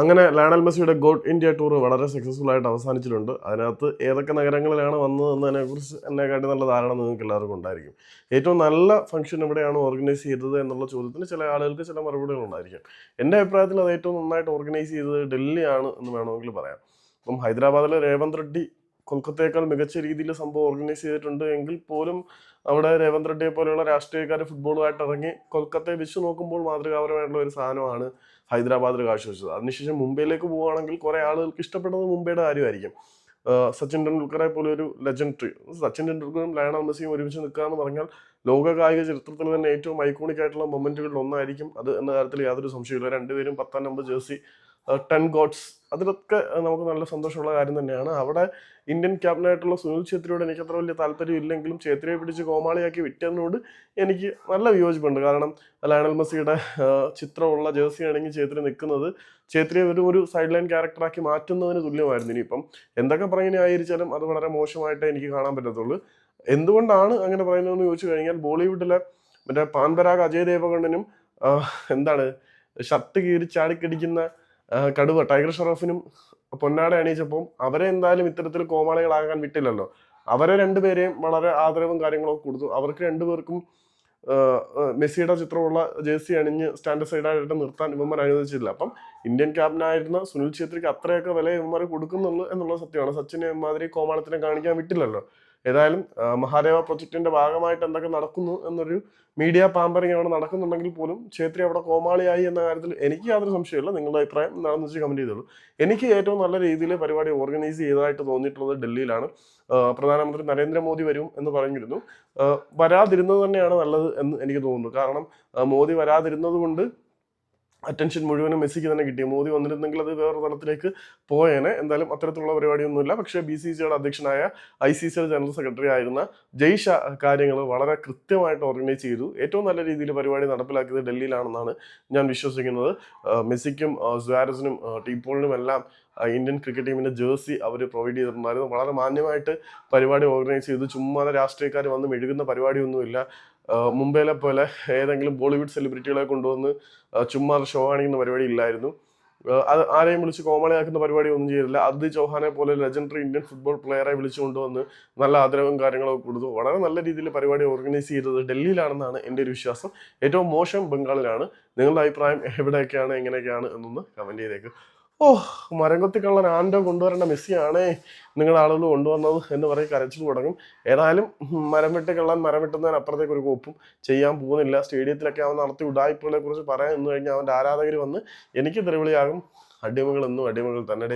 അങ്ങനെ ലയണൽ മെസ്സിയുടെ GOAT India tour വളരെ സക്സസ്ഫുൾ ആയിട്ട് അവസാനിച്ചിട്ടുണ്ട്. അതിനകത്ത് ഏതൊക്കെ നഗരങ്ങളിലാണ് വന്നത് എന്നതിനെക്കുറിച്ച് എന്നെക്കാട്ടി നല്ല ധാരണ നിങ്ങൾക്ക് എല്ലാവർക്കും ഉണ്ടായിരിക്കും. ഏറ്റവും നല്ല ഫംഗ്ഷൻ എവിടെയാണ് ഓർഗനൈസ് ചെയ്തത് എന്നുള്ള ചോദ്യത്തിന് ചില ആളുകൾക്ക് ചില മറുപടികൾ ഉണ്ടായിരിക്കും. എന്റെ അഭിപ്രായത്തിൽ അത് ഏറ്റവും നന്നായിട്ട് ഓർഗനൈസ് ചെയ്തത് ഡൽഹിയാണ് എന്ന് വേണമെങ്കിൽ പറയാം. അപ്പം ഹൈദരാബാദിലെ രേവന്ത് റെഡ്ഡി കൊൽക്കത്തയേക്കാൾ മികച്ച രീതിയിൽ സംഭവം ഓർഗനൈസ് ചെയ്തിട്ടുണ്ട് എങ്കിൽ പോലും അവിടെ രേവന്ത് റെഡ്ഡിയെ പോലെയുള്ള രാഷ്ട്രീയക്കാർ ഫുട്ബോളുമായിട്ട് ഇറങ്ങി കൊൽക്കത്തയെ വെച്ച് നോക്കുമ്പോൾ മാതൃകാപരമായിട്ടുള്ള ഒരു സാധനമാണ് ഹൈദരാബാദിൽ കാഴ്ചവെച്ചത്. അതിനുശേഷം മുംബൈയിലേക്ക് പോവുകയാണെങ്കിൽ കുറെ ആളുകൾക്ക് ഇഷ്ടപ്പെടുന്നത് മുംബൈയുടെ കാര്യമായിരിക്കും. സച്ചിൻ ടെണ്ടുൽക്കറെ പോലെ ഒരു ലെജൻഡറി സച്ചിൻ ടെണ്ടുൽക്കറും ലയണൽ മെസ്സിയും ഒരുമിച്ച് നിൽക്കുക എന്ന് പറഞ്ഞാൽ ലോക കായിക ചരിത്രത്തിൽ തന്നെ ഏറ്റവും ഐക്കോണിക് ആയിട്ടുള്ള മൊമെന്റുകളിൽ ഒന്നായിരിക്കും. അത് എന്ന കാര്യത്തിൽ യാതൊരു സംശയമില്ല രണ്ടുപേരും പത്താം നമ്പർ ജേഴ്സി ടെൻ ഗോഡ്സ് അതിലൊക്കെ നമുക്ക് നല്ല സന്തോഷമുള്ള കാര്യം തന്നെയാണ്. അവിടെ ഇന്ത്യൻ ക്യാപ്റ്റനായിട്ടുള്ള സുനിൽ ഛേത്രിയോട് എനിക്ക് അത്ര വലിയ താല്പര്യം ഇല്ലെങ്കിലും ഛേത്രിയെ പിടിച്ച് കോമാളിയാക്കി വിറ്റതിനോട് എനിക്ക് നല്ല വിയോജിപ്പുണ്ട്. കാരണം ലയണൽ മെസ്സിയുടെ ചിത്രമുള്ള ജേഴ്സി ആണെങ്കിൽ ഛേത്രി നിൽക്കുന്നത് ഛേത്രിയെ ഒരു ഒരു സൈഡ് ലൈൻ ക്യാരക്ടറാക്കി മാറ്റുന്നതിന് തുല്യമായിരുന്നു ഇനിയിപ്പം. എന്തൊക്കെ പറയുന്ന ആയിരിച്ചാലും അത് വളരെ മോശമായിട്ടേ എനിക്ക് കാണാൻ പറ്റത്തുള്ളൂ. എന്തുകൊണ്ടാണ് അങ്ങനെ പറയുന്നതെന്ന് ചോദിച്ചു കഴിഞ്ഞാൽ ബോളിവുഡിലെ മറ്റേ പാൻപരാഗ് അജയ് ദേവഗണ്ണനും എന്താണ് ഷർട്ട് കീറി ചാടിക്കടിക്കുന്ന കടുവ. ടൈഗർ ഷറോഫിനും പൊന്നാട അണിയിച്ചപ്പം അവരെ എന്തായാലും ഇത്തരത്തിൽ കോമാളികളാകാൻ വിട്ടില്ലല്ലോ. അവരെ രണ്ടുപേരെയും വളരെ ആദരവും കാര്യങ്ങളൊക്കെ കൊടുത്തു. അവർക്ക് രണ്ടുപേർക്കും മെസ്സിയുടെ ചിത്രമുള്ള ജേഴ്സി അണിഞ്ഞ് സ്റ്റാൻഡ് സൈഡായിട്ട് നിർത്താൻ ഇവന്മാർ അനുവദിച്ചില്ല. അപ്പം ഇന്ത്യൻ ക്യാപ്റ്റനായിരുന്ന സുനിൽ ഛേത്രിക്ക് അത്രയൊക്കെ വില ഇവന്മാർ കൊടുക്കുന്നുള്ളൂ എന്നുള്ളത് സത്യമാണ്. സച്ചിനെ മാതിരി കോമാളത്തിനെ കാണിക്കാൻ വിട്ടില്ലല്ലോ. ഏതായാലും മഹാദേവ പ്രൊജക്ടിന്റെ ഭാഗമായിട്ട് എന്തൊക്കെ നടക്കുന്നു എന്നൊരു മീഡിയ പാമ്പറിങ് അവിടെ നടക്കുന്നുണ്ടെങ്കിൽ പോലും ഛേത്രി അവിടെ കോമാളിയായി എന്ന കാര്യത്തിൽ എനിക്ക് യാതൊരു സംശയമില്ല നിങ്ങളുടെ അഭിപ്രായം എന്താണെന്ന് വെച്ച് കമന്റ് ചെയ്തോളൂ. എനിക്ക് ഏറ്റവും നല്ല രീതിയിൽ പരിപാടി ഓർഗനൈസ് ചെയ്തതായിട്ട് തോന്നിയിട്ടുള്ളത് ഡൽഹിയിലാണ്. പ്രധാനമന്ത്രി നരേന്ദ്രമോദി വരും എന്ന് പറഞ്ഞിരുന്നു. വരാതിരുന്നത് തന്നെയാണ് നല്ലത് എന്ന് എനിക്ക് തോന്നുന്നു. കാരണം മോദി വരാതിരുന്നത് കൊണ്ട് അറ്റൻഷൻ മുഴുവനും മെസ്സിക്ക് തന്നെ കിട്ടി. മോദി വന്നിരുന്നെങ്കിൽ അത് വേറെ തലത്തിലേക്ക് പോയേനെ. എന്തായാലും അത്തരത്തിലുള്ള പരിപാടിയൊന്നുമില്ല. പക്ഷേ ബി സി സിയുടെ അധ്യക്ഷനായ I C C general secretary ആയിരുന്ന ജയ്ഷ കാര്യങ്ങൾ വളരെ കൃത്യമായിട്ട് ഓർഗനൈസ് ചെയ്തു. ഏറ്റവും നല്ല രീതിയിൽ പരിപാടി നടപ്പിലാക്കിയത് ഡൽഹിയിലാണെന്നാണ് ഞാൻ വിശ്വസിക്കുന്നത്. മെസ്സിക്കും സ്വാരസിനും ടീപ്പോളിനും എല്ലാം ഇന്ത്യൻ ക്രിക്കറ്റ് ടീമിന്റെ ജേഴ്സി അവർ പ്രൊവൈഡ് ചെയ്തിട്ടുണ്ടായിരുന്നു. വളരെ മാന്യമായിട്ട് പരിപാടി ഓർഗനൈസ് ചെയ്തു. ചുമ്മാതെ രാഷ്ട്രീയക്കാർ വന്ന് മെഴുകുന്ന പരിപാടിയൊന്നുമില്ല. മുംബൈയിലെ പോലെ ഏതെങ്കിലും ബോളിവുഡ് സെലിബ്രിറ്റികളെ കൊണ്ടുവന്ന് ചുമ്മാ ഷോ കാണിക്കുന്ന പരിപാടി ഇല്ലായിരുന്നു. അത് ആരെയും വിളിച്ച് കോമളിയാക്കുന്ന പരിപാടി ഒന്നും ചെയ്തില്ല. അത് ചൗഹാനെ പോലെ ലെജൻഡറി ഇന്ത്യൻ ഫുട്ബോൾ പ്ലെയറെ വിളിച്ചു കൊണ്ടുവന്ന് നല്ല ആദരവും കാര്യങ്ങളൊക്കെ കൊടുത്തു. വളരെ നല്ല രീതിയിൽ പരിപാടി ഓർഗനൈസ് ചെയ്തത് ഡൽഹിയിലാണെന്നാണ് എന്റെ ഒരു വിശ്വാസം. ഏറ്റവും മോശം ബംഗാളിലാണ്. നിങ്ങളുടെ അഭിപ്രായം എവിടെയൊക്കെയാണ് എങ്ങനെയൊക്കെയാണ് എന്നൊന്ന് കമന്റ് ചെയ്തേക്ക്. ഓ മരം കൊത്തിക്കള്ളൻ ആൻഡോ കൊണ്ടുവരേണ്ട മെസ്സിയാണേ. നിങ്ങൾ ആളുകൾ കൊണ്ടുവന്നത് എന്ന് പറയും കരച്ചിൽ തുടങ്ങും. ഏതായാലും മരം വെട്ടി കള്ളൻ മരം വെട്ടുന്നതിന് അപ്പുറത്തേക്ക് ഒരു കോപ്പും ചെയ്യാൻ പോകുന്നില്ല. സ്റ്റേഡിയത്തിലൊക്കെ അവൻ നടത്തി ഉടായ്പകളെ കുറിച്ച് പറയാൻ എന്ന് കഴിഞ്ഞാൽ അവന്റെ ആരാധകർ വന്ന് എനിക്ക് തെറിവിളിയാകും. അടിമകൾ എന്നും അടിമകൾ തന്നെ